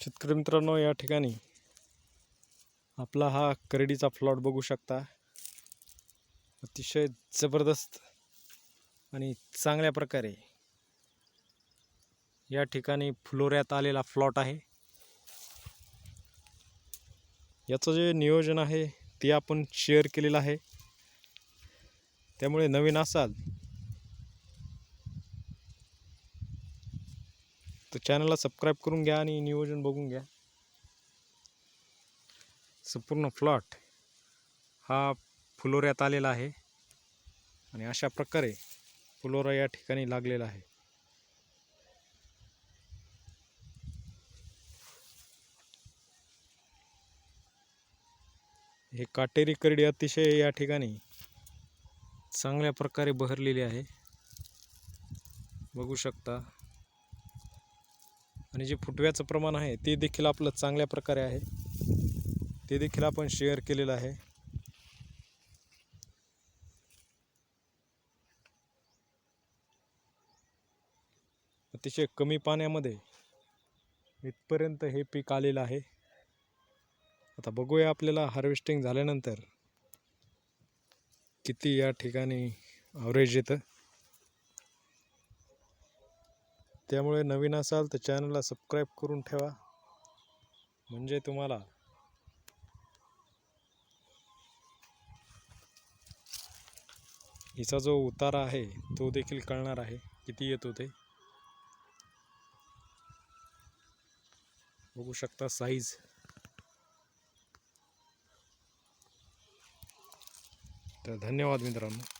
शेतकरी मित्रांनो या ठिकाणी आपला हा करडीचा प्लॉट बघू शकता. अतिशय जबरदस्त आणि चांगल्या प्रकारे या ठिकाणी फ्लोऱ्यात आलेला प्लॉट आहे. याचं जे नियोजन आहे ते आपण शेअर केलेलं आहे. त्यामुळे नवीन असाल तर चॅनलला सबस्क्राईब करून घ्या आणि नियोजन बघून घ्या. संपूर्ण प्लॉट हा फुलोऱ्यात आलेला आहे आणि अशा प्रकारे फुलोरा या ठिकाणी लागलेला आहे. हे काटेरी करडी अतिशय या ठिकाणी चांगल्या प्रकारे बहरलेली आहे. बघू शकता. आणि जे फुटव्याचं प्रमाण आहे ते देखील आपलं चांगल्या प्रकारे आहे. ते देखील आपण शेअर केलेलं आहे. अतिशय कमी पाण्यामध्ये इथपर्यंत हे पीक आलेलं आहे. आता बघूया आपल्याला हार्वेस्टिंग झाल्यानंतर किती या ठिकाणी ॲव्हरेज येतं. त्यामुळे नवीन असाल तर चॅनलला सबस्क्राईब करून ठेवा. म्हणजे तुम्हाला हिचा जो उतारा आहे तो देखील कळणार आहे. किती येतो ते? बघू शकता साईज तर धन्यवाद मित्रांनो.